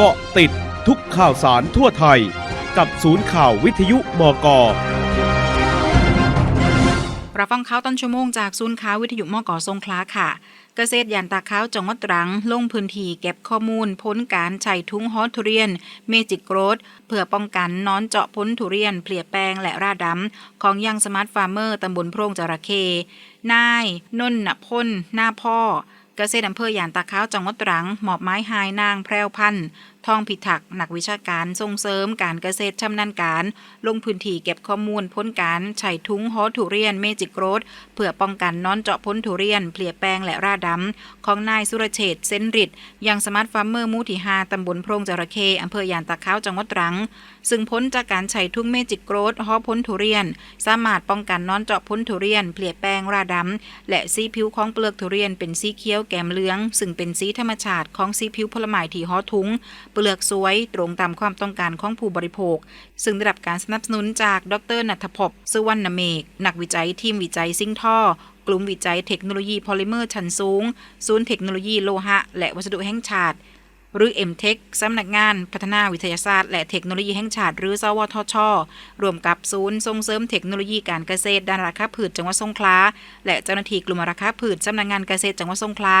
เกาะติดทุกข่าวสารทั่วไทย กับศูนย์ข่าววิทยุมกรับฟังข่าวต้นชั่วโมงจากศูนย์ข่าววิทยุมกสงขลาค่ะ เกษตรยานตาข้าวจังหวัดตรัง ลงพื้นที่เก็บข้อมูล พ้นการใช้ทุงฮอทุเรียน เมจิกโกรดเพื่อป้องกันนอนเจาะพ้นทุเรียนเพลียแปลงและราดำของยังสมาร์ทฟาร์มเมอร์ตำบลโพรงจระเข้นายนนนพลหน้าพ่อ เกษตรอำเภอยานตาข้าวจังหวัดตรัง หมอบไม้หายนางแพรวพันธ์ ทองพิทักษ์นักวิชาการส่งเสริมการเกษตรชำนาญการ ลงพื้นที่เก็บข้อมูลพ้นการใช้ทุ้งฮอทุเรียนเมจิกโรดเพื่อป้องกันนอนเจาะพ้นทุเรียนเพลียแปลงและราดำของนายสุรเชษเซนริดยังสมาร์ทฟาร์มเมอร์มูที่5ตำบลโพรงจระเข้อำเภอยานตาข้าจังหวัดตรัง ซึ่งพ้นจากการใช้ทุ่งเมจิกโกรดฮอพ้นทุเรียน สามารถป้องกันนอนเจาะพ้นทุเรียนเพลียแป้งราดำและสีผิวของเปลือกทุเรียนเป็นสีเขียวแกมเหลือง ซึ่งเป็นสีธรรมชาติของสีผิวผลไม้ที่ฮอทุ้งเปลือกสวยตรงตามความต้องการของผู้บริโภค ซึ่งได้รับการสนับสนุนจากดรนัทภพสุวรรณเมก นักวิจัยทีมวิจัยซิงท่อ กลุ่มวิจัยเทคโนโลยีพอลิเมอร์ชั้นสูง ศูนย์เทคโนโลยีโลหะ และวัสดุแห่งชาติ หรือ MTech สำนักงานพัฒนาวิทยาศาสตร์และเทคโนโลยีแห่งชาติหรือ สวทช รวมกับศูนย์ส่งเสริมเทคโนโลยีการเกษตรด้านราคาพืชจังหวัดสงขลา และเจ้าหน้าที่กลุ่มราคาพืชสำนักงานเกษตรจังหวัดสงขลา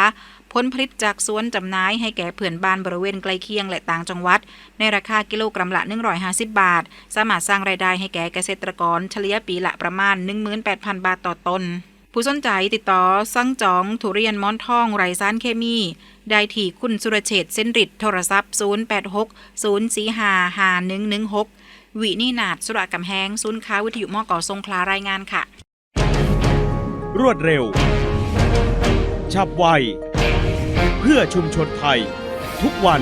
ผลผลิตจากสวนจำหน่ายให้แก่เพื่อนบ้านบริเวณใกล้เคียงและต่างจังหวัด ในราคากิโลกรัมละ 150 บาท สามารถสร้างรายได้ให้แก่เกษตรกรเฉลี่ยปีละประมาณ 18,000 บาทต่อต้น ผู้สนใจติดต่อสั่งจองทุเรียนม้อนทองไรสารเคมี ได้ที่คุณสุรเชษเส้นริดโทรศัพท์ 086 045 5116 วินินาดสุรกำแหงศูนย์ค้าวิทยุมอกอทรงคลารายงานค่ะ รวดเร็ว ฉับไว เพื่อชุมชนไทย ทุกวัน